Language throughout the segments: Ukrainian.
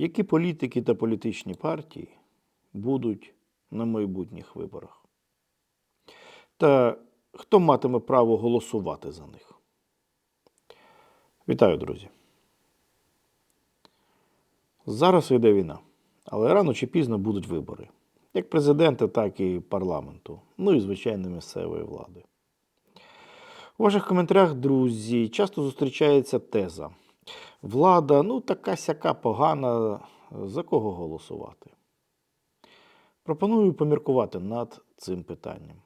Які політики та політичні партії будуть на майбутніх виборах? Та хто матиме право голосувати за них? Вітаю, друзі. Зараз йде війна, але рано чи пізно будуть вибори. Як президента, так і парламенту, ну і звичайно місцевої влади. У ваших коментарях, друзі, часто зустрічається теза. Влада, ну, така сяка погана, за кого голосувати? Пропоную поміркувати над цим питанням.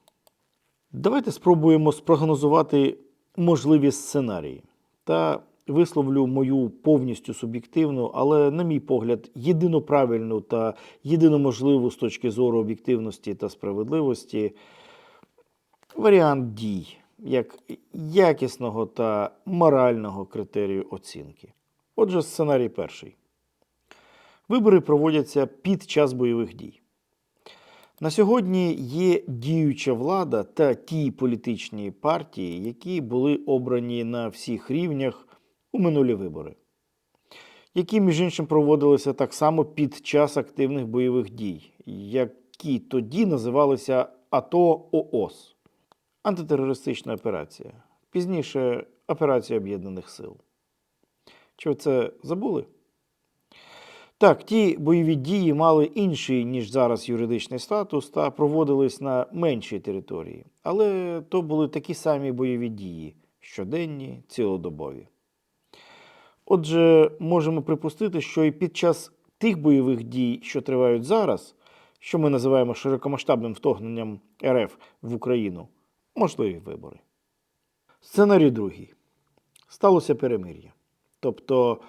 Давайте спробуємо спрогнозувати можливі сценарії та висловлю мою повністю суб'єктивну, але, на мій погляд, єдино правильну та єдино можливу з точки зору об'єктивності та справедливості варіант дій як якісного та морального критерію оцінки. Отже, сценарій перший. Вибори проводяться під час бойових дій. На сьогодні є діюча влада та ті політичні партії, які були обрані на всіх рівнях у минулі вибори, які, між іншим, проводилися так само під час активних бойових дій, які тоді називалися АТО ООС антитерористична операція, пізніше операція Об'єднаних Сил. Чи ви це забули? Так, ті бойові дії мали інший, ніж зараз юридичний статус, та проводились на меншій території. Але то були такі самі бойові дії щоденні, цілодобові. Отже, можемо припустити, що і під час тих бойових дій, що тривають зараз, що ми називаємо широкомасштабним вторгненням РФ в Україну, можливі вибори. Сценарій другий. Сталося перемир'я. Тобто,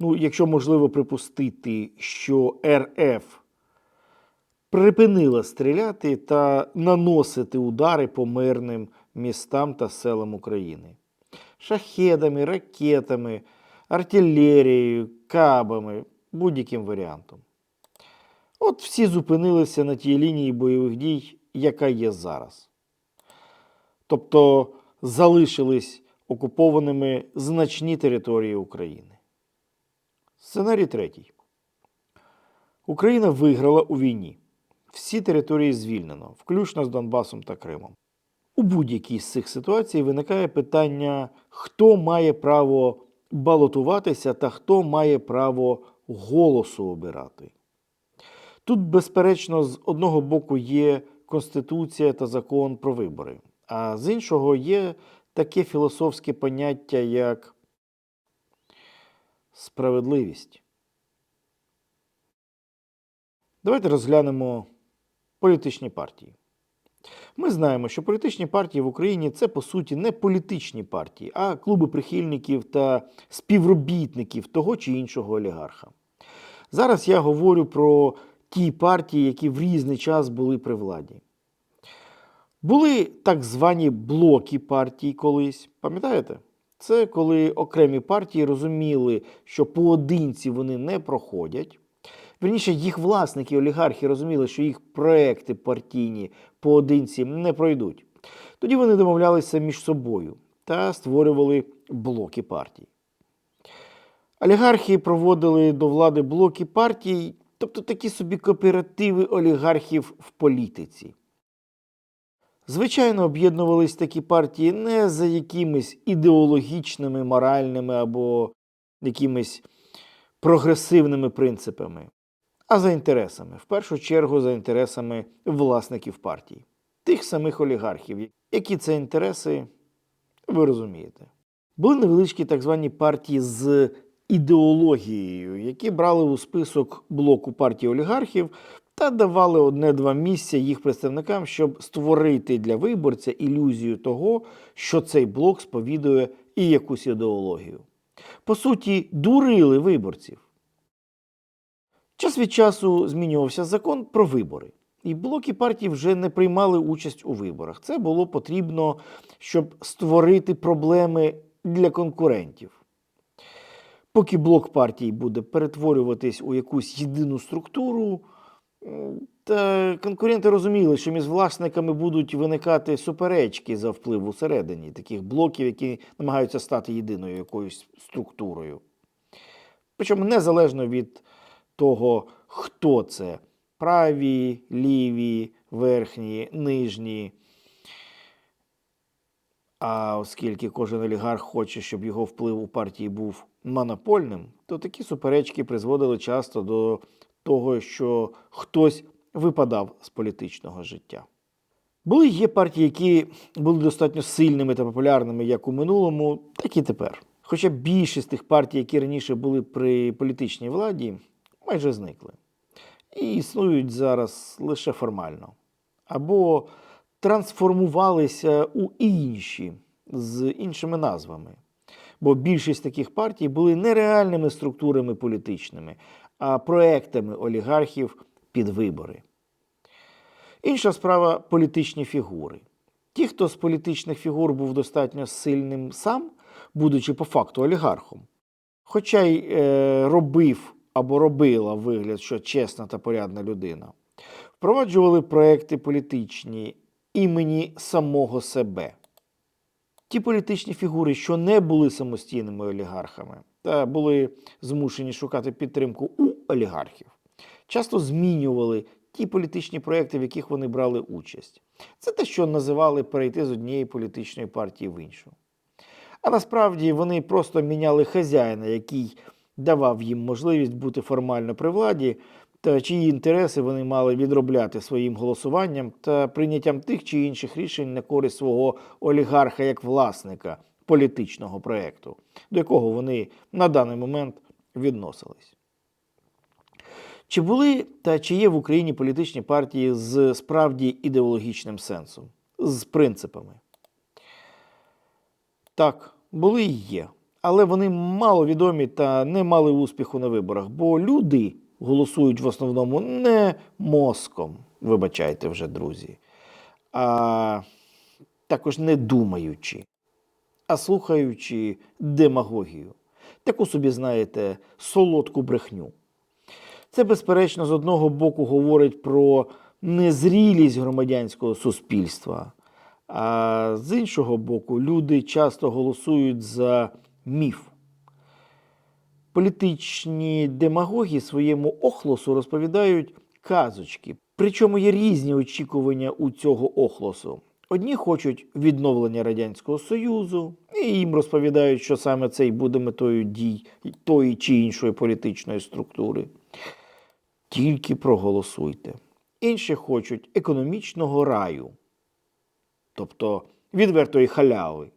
ну, якщо можливо припустити, що РФ припинила стріляти та наносити удари по мирним містам та селам України. Шахедами, ракетами, артилерією, кабами, будь-яким варіантом. От всі зупинилися на тій лінії бойових дій, яка є зараз. Тобто залишились окупованими значні території України. Сценарій третій. Україна виграла у війні. Всі території звільнено, включно з Донбасом та Кримом. У будь-якій з цих ситуацій виникає питання, хто має право балотуватися та хто має право голосу обирати. Тут, безперечно, з одного боку є Конституція та закон про вибори, а з іншого є таке філософське поняття, як справедливість. Давайте розглянемо політичні партії. Ми знаємо, що політичні партії в Україні це по суті не політичні партії, а клуби прихильників та співробітників того чи іншого олігарха. Зараз я говорю про ті партії, які в різний час були при владі. Були так звані блоки партій колись, пам'ятаєте? Це коли окремі партії розуміли, що поодинці вони не проходять. Вірніше, їх власники, олігархи розуміли, що їх проекти партійні поодинці не пройдуть. Тоді вони домовлялися між собою та створювали блоки партій. Олігархи проводили до влади блоки партій, тобто такі собі кооперативи олігархів в політиці. Звичайно, об'єднувались такі партії не за якимись ідеологічними, моральними або якимись прогресивними принципами, а за інтересами, в першу чергу за інтересами власників партій, тих самих олігархів, які це інтереси, ви розумієте. Були невеличкі так звані партії з ідеологією, які брали у список блоку партій олігархів та давали одне-два місця їх представникам, щоб створити для виборця ілюзію того, що цей блок сповідує і якусь ідеологію. По суті, дурили виборців. Час від часу змінювався закон про вибори. І блоки партій вже не приймали участь у виборах. Це було потрібно, щоб створити проблеми для конкурентів. Поки блок партій буде перетворюватись у якусь єдину структуру, та конкуренти розуміли, що між власниками будуть виникати суперечки за вплив усередині таких блоків, які намагаються стати єдиною якоюсь структурою. Причому незалежно від того, хто це праві, ліві, верхні, нижні. А оскільки кожен олігарх хоче, щоб його вплив у партії був монопольним, то такі суперечки призводили часто до того, що хтось випадав з політичного життя. Були є партії, які були достатньо сильними та популярними як у минулому, так і тепер. Хоча більшість тих партій, які раніше були при політичній владі, майже зникли. І існують зараз лише формально. Або трансформувалися у інші з іншими назвами. Бо більшість таких партій були не реальними структурами політичними, проектами олігархів під вибори. Інша справа політичні фігури. Ті, хто з політичних фігур був достатньо сильним сам, будучи по факту олігархом, хоча й е, робив або робила вигляд, що чесна та порядна людина, впроваджували проекти політичні імені самого себе. Ті політичні фігури, що не були самостійними олігархами, та були змушені шукати підтримку у олігархів, часто змінювали ті політичні проекти, в яких вони брали участь. Це те, що називали перейти з однієї політичної партії в іншу. А насправді вони просто міняли хазяїна, який давав їм можливість бути формально при владі, та чиї інтереси вони мали відробляти своїм голосуванням та прийняттям тих чи інших рішень на користь свого олігарха як власника політичного проєкту, до якого вони на даний момент відносились. Чи були та чи є в Україні політичні партії з справді ідеологічним сенсом, з принципами? Так, були і є. Але вони мало відомі та не мали успіху на виборах, бо люди голосують в основному не мозком, вибачайте вже, друзі, а також не думаючи, а слухаючи демагогію. Таку собі, знаєте, солодку брехню. Це, безперечно, з одного боку говорить про незрілість громадянського суспільства, а з іншого боку, люди часто голосують за міф. Політичні демагоги своєму охлосу розповідають казочки. Причому є різні очікування у цього охлосу. Одні хочуть відновлення Радянського Союзу, і їм розповідають, що саме це й буде метою дій тої чи іншої політичної структури. Тільки проголосуйте. Інші хочуть економічного раю, тобто відвертої халяви.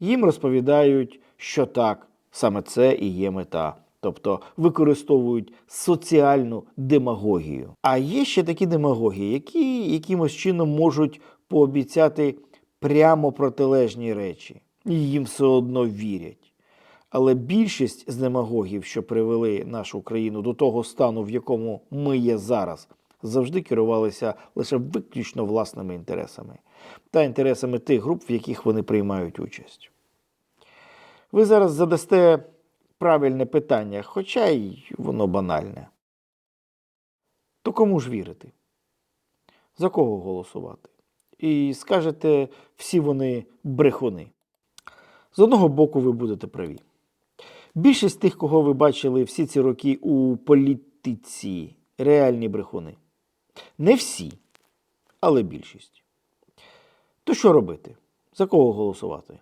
Їм розповідають, що так, саме це і є мета. Тобто використовують соціальну демагогію. А є ще такі демагоги, які якимось чином можуть пообіцяти прямо протилежні речі, і їм все одно вірять. Але більшість з демагогів, що привели нашу країну до того стану, в якому ми є зараз, завжди керувалися лише виключно власними інтересами та інтересами тих груп, в яких вони приймають участь. Ви зараз задасте правильне питання, хоча й воно банальне. То кому ж вірити? За кого голосувати? І скажете, всі вони брехуни. З одного боку, ви будете праві. Більшість тих, кого ви бачили всі ці роки у політиці, реальні брехуни. Не всі, але більшість. То що робити? За кого голосувати?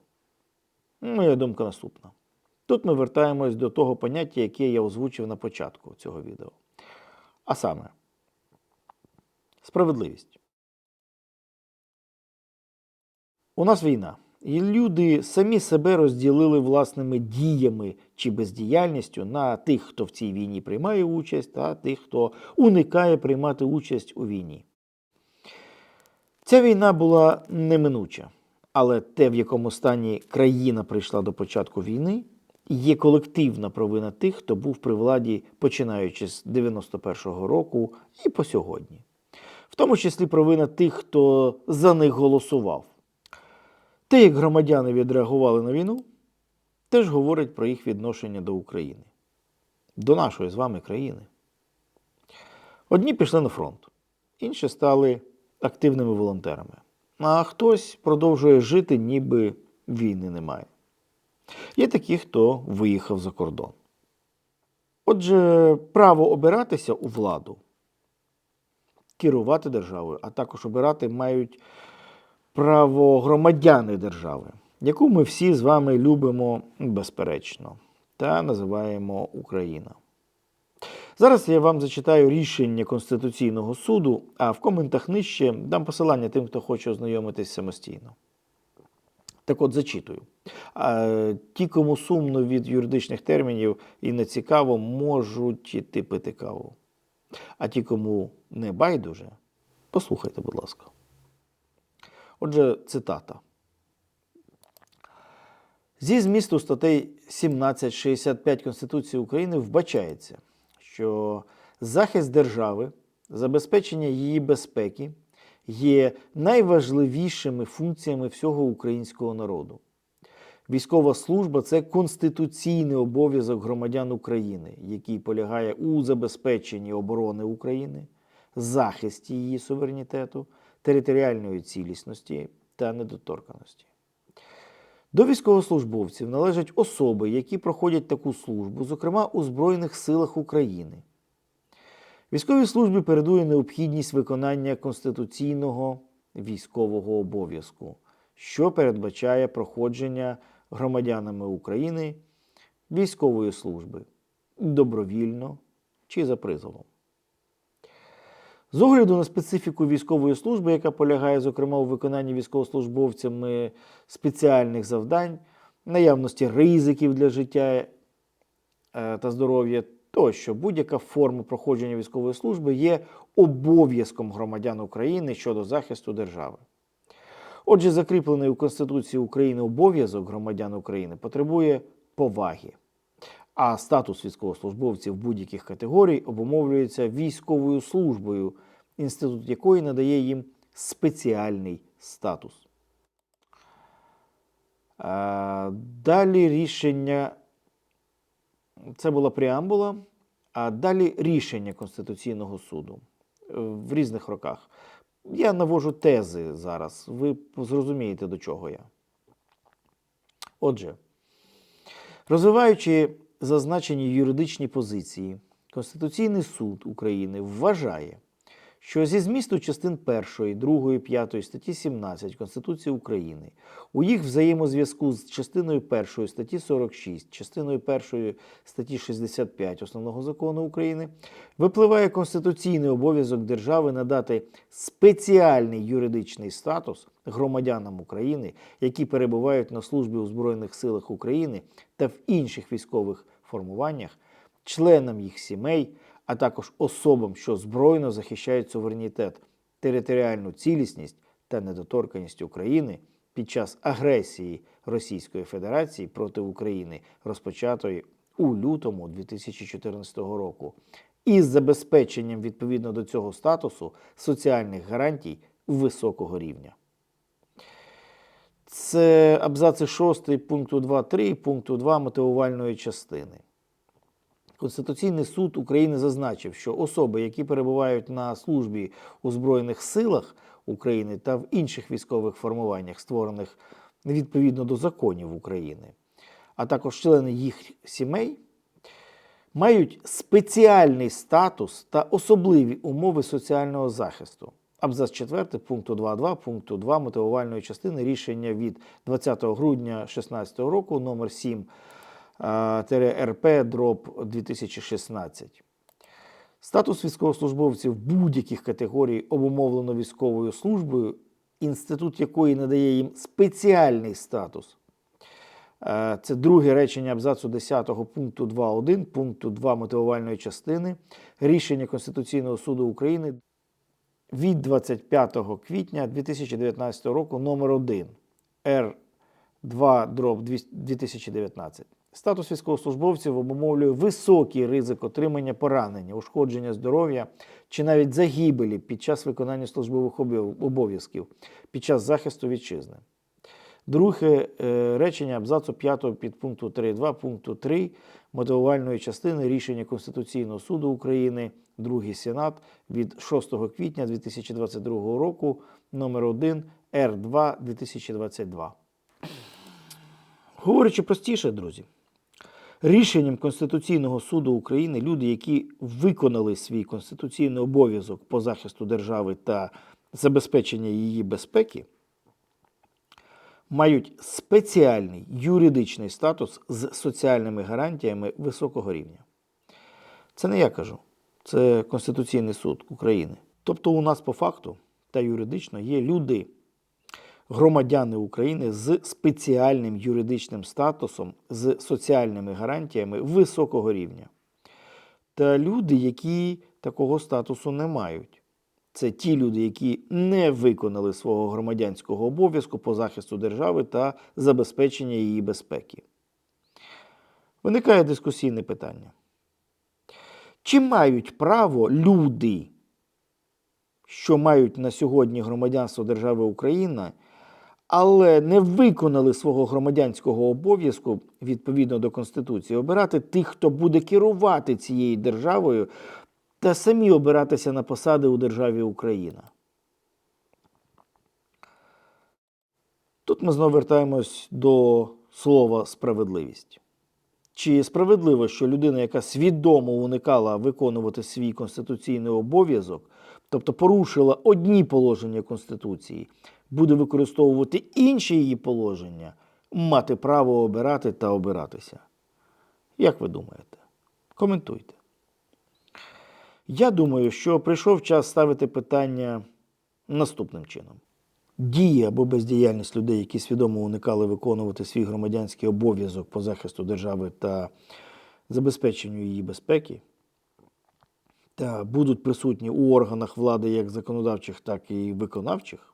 Моя думка наступна. Тут ми вертаємось до того поняття, яке я озвучив на початку цього відео. А саме, справедливість. У нас війна. І люди самі себе розділили власними діями чи бездіяльністю на тих, хто в цій війні приймає участь, та тих, хто уникає приймати участь у війні. Ця війна була неминуча, але те, в якому стані країна прийшла до початку війни, є колективна провина тих, хто був при владі починаючи з 91-го року і по сьогодні. В тому числі провина тих, хто за них голосував. Те, як громадяни відреагували на війну, теж говорить про їх відношення до України, до нашої з вами країни. Одні пішли на фронт, інші стали активними волонтерами, а хтось продовжує жити, ніби війни немає. Є такі, хто виїхав за кордон. Отже, право обиратися у владу, керувати державою, а також обирати мають право громадяни держави, яку ми всі з вами любимо безперечно та називаємо Україна. Зараз я вам зачитаю рішення Конституційного суду, а в коментах нижче дам посилання тим, хто хоче ознайомитись самостійно. Так от зачитую. Ті, кому сумно від юридичних термінів і не цікаво, можуть іти пити каву. А ті, кому не байдуже, послухайте, будь ласка. Отже, цитата. Зі змісту статей 1765 Конституції України вбачається, що захист держави, забезпечення її безпеки є найважливішими функціями всього українського народу. Військова служба це конституційний обов'язок громадян України, який полягає у забезпеченні оборони України, захисті її суверенітету, територіальної цілісності та недоторканості. До військовослужбовців належать особи, які проходять таку службу, зокрема у Збройних силах України. Військовій службі передує необхідність виконання конституційного військового обов'язку, що передбачає проходження громадянами України військової служби добровільно чи за призовом. З огляду на специфіку військової служби, яка полягає, зокрема, у виконанні військовослужбовцями спеціальних завдань, наявності ризиків для життя е, та здоров'я, тощо будь-яка форма проходження військової служби є обов'язком громадян України щодо захисту держави. Отже, закріплений у Конституції України обов'язок громадян України потребує поваги, а статус військовослужбовців будь-яких категорій обумовлюється військовою службою, інститут якої надає їм спеціальний статус. Е, Далі рішення. Це була преамбула, а далі рішення Конституційного суду е, в різних роках. Я навожу тези зараз. Ви зрозумієте, до чого я. Отже, розвиваючи зазначені юридичні позиції, Конституційний суд України вважає, що зі змісту частин 1, 2, 5 статті 17 Конституції України у їх взаємозв'язку з частиною 1 статті 46, частиною 1 статті 65 Основного закону України випливає конституційний обов'язок держави надати спеціальний юридичний статус громадянам України, які перебувають на службі у Збройних силах України та в інших військових формуваннях, членам їх сімей, а також особам, що збройно захищають суверенітет, територіальну цілісність та недоторканність України під час агресії Російської Федерації проти України, розпочатої у лютому 2014 року, із забезпеченням відповідно до цього статусу соціальних гарантій високого рівня. Це абзаци 6 пункту 2.3 пункту 2 мотивувальної частини. Конституційний суд України зазначив, що особи, які перебувають на службі у Збройних силах України та в інших військових формуваннях, створених відповідно до законів України, а також члени їх сімей, мають спеціальний статус та особливі умови соціального захисту. Абзац 4 пункту 2.2 пункту 2 мотивувальної частини рішення від 20 грудня 2016 року номер 7 РП дроб 2016. Статус військовослужбовців будь-яких категорій обумовлено військовою службою, інститут якої надає їм спеціальний статус. Е, Це друге речення абзацу 10 пункту 2.1 пункту 2 мотивувальної частини рішення Конституційного суду України від 25 квітня 2019 року номер 1 Р2 дроб 2019. Статус військовослужбовців обумовлює високий ризик отримання поранення, ушкодження здоров'я чи навіть загибелі під час виконання службових обов'язків під час захисту вітчизни. Друге е, речення абзацу 5 підпункту 3.2 пункту 3 мотивувальної частини рішення Конституційного суду України, другий сенат від 6 квітня 2022 року номер 1 Р2 2022. Говорячи простіше, друзі, Рішенням Конституційного суду України люди, які виконали свій конституційний обов'язок по захисту держави та забезпечення її безпеки, мають спеціальний юридичний статус з соціальними гарантіями високого рівня. Це не я кажу, це Конституційний суд України. Тобто у нас по факту та юридично є люди, громадяни України з спеціальним юридичним статусом, з соціальними гарантіями високого рівня. Та люди, які такого статусу не мають. Це ті люди, які не виконали свого громадянського обов'язку по захисту держави та забезпечення її безпеки. Виникає дискусійне питання. Чи мають право люди, що мають на сьогодні громадянство держави Україна, але не виконали свого громадянського обов'язку відповідно до Конституції, обирати тих, хто буде керувати цією державою та самі обиратися на посади у державі Україна? Тут ми знову вертаємось до слова справедливість. Чи справедливо, що людина, яка свідомо уникала виконувати свій конституційний обов'язок, тобто порушила одні положення Конституції, буде використовувати інші її положення, мати право обирати та обиратися? Як ви думаєте? Коментуйте. Я думаю, що прийшов час ставити питання наступним чином. Дії або бездіяльність людей, які свідомо уникали виконувати свій громадянський обов'язок по захисту держави та забезпеченню її безпеки, та будуть присутні у органах влади як законодавчих, так і виконавчих,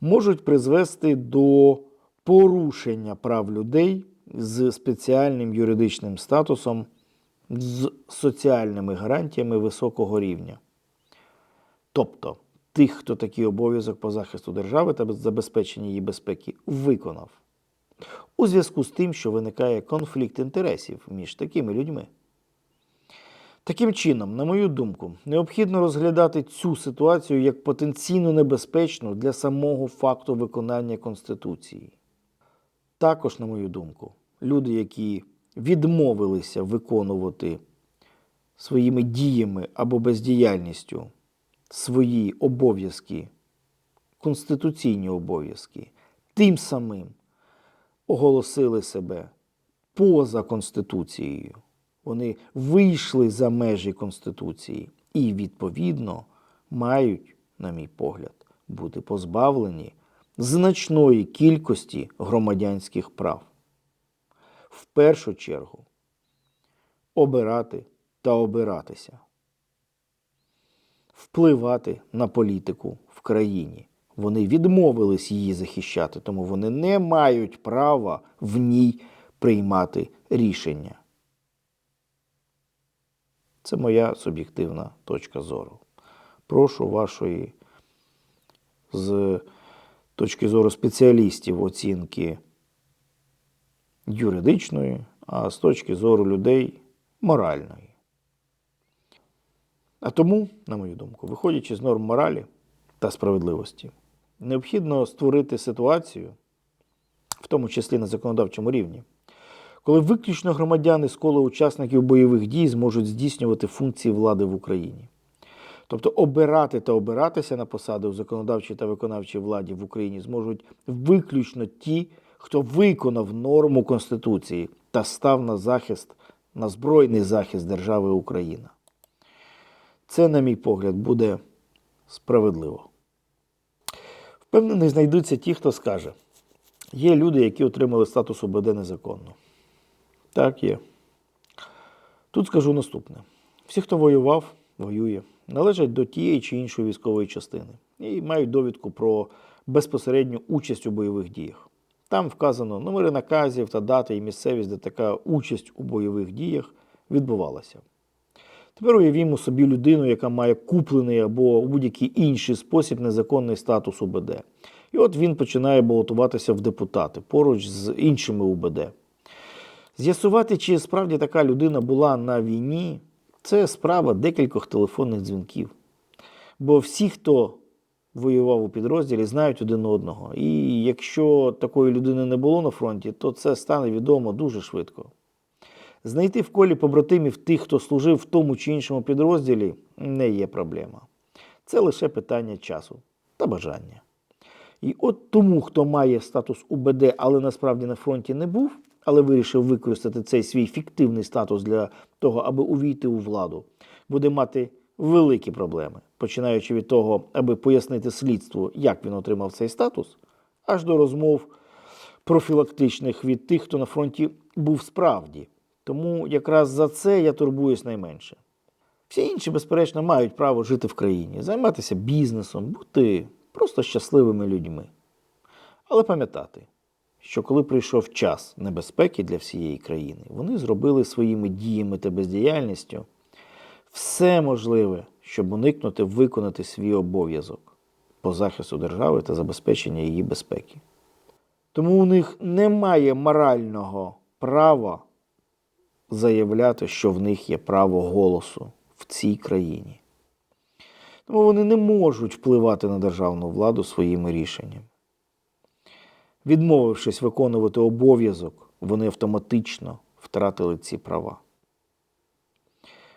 можуть призвести до порушення прав людей з спеціальним юридичним статусом, з соціальними гарантіями високого рівня. Тобто тих, хто такий обов'язок по захисту держави та забезпечення її безпеки виконав. У зв'язку з тим, що виникає конфлікт інтересів між такими людьми. Таким чином, на мою думку, необхідно розглядати цю ситуацію як потенційно небезпечну для самого факту виконання Конституції. Також, на мою думку, люди, які відмовилися виконувати своїми діями або бездіяльністю свої обов'язки, конституційні обов'язки, тим самим оголосили себе поза Конституцією. Вони вийшли за межі Конституції і, відповідно, мають, на мій погляд, бути позбавлені значної кількості громадянських прав. В першу чергу обирати та обиратися впливати на політику в країні. Вони відмовились її захищати, тому вони не мають права в ній приймати рішення. Це моя суб'єктивна точка зору. Прошу вашої з точки зору спеціалістів оцінки юридичної, а з точки зору людей моральної. А тому, на мою думку, виходячи з норм моралі та справедливості, необхідно створити ситуацію, в тому числі на законодавчому рівні, коли виключно громадяни з кола учасників бойових дій зможуть здійснювати функції влади в Україні. Тобто обирати та обиратися на посади у законодавчій та виконавчій владі в Україні зможуть виключно ті, хто виконав норму Конституції та став на захист, на збройний захист держави Україна. Це, на мій погляд, буде справедливо. Впевнений, знайдуться ті, хто скаже, є люди, які отримали статус ОБД незаконно. Так, є. Тут скажу наступне: всі, хто воював, воює, належать до тієї чи іншої військової частини і мають довідку про безпосередню участь у бойових діях. Там вказано номери наказів та дати і місцевість, де така участь у бойових діях відбувалася. Тепер уявімо собі людину, яка має куплений або у будь-який інший спосіб незаконний статус УБД. І от він починає балотуватися в депутати поруч з іншими УБД. З'ясувати, чи справді така людина була на війні, це справа декількох телефонних дзвінків. Бо всі, хто воював у підрозділі, знають один одного. І якщо такої людини не було на фронті, то це стане відомо дуже швидко. Знайти в колі побратимів тих, хто служив в тому чи іншому підрозділі, не є проблема. Це лише питання часу та бажання. І от тому, хто має статус УБД, але насправді на фронті не був, але вирішив використати цей свій фіктивний статус для того, аби увійти у владу, буде мати великі проблеми, починаючи від того, аби пояснити слідству, як він отримав цей статус, аж до розмов профілактичних від тих, хто на фронті був справді. Тому якраз за це я турбуюсь найменше. Всі інші, безперечно, мають право жити в країні, займатися бізнесом, бути просто щасливими людьми. Але пам'ятати, що коли прийшов час небезпеки для всієї країни, вони зробили своїми діями та бездіяльністю все можливе, щоб уникнути виконати свій обов'язок по захисту держави та забезпечення її безпеки. Тому у них немає морального права заявляти, що в них є право голосу в цій країні. Тому вони не можуть впливати на державну владу своїми рішеннями. Відмовившись виконувати обов'язок, вони автоматично втратили ці права.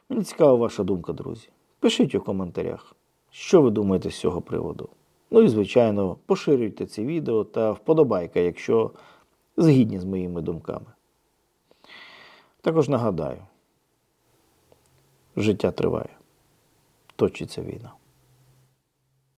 Мені цікава ваша думка, друзі. Пишіть у коментарях, що ви думаєте з цього приводу. Ну і, звичайно, поширюйте це відео та вподобайка, якщо згідні з моїми думками. Також нагадаю, життя триває, точиться війна.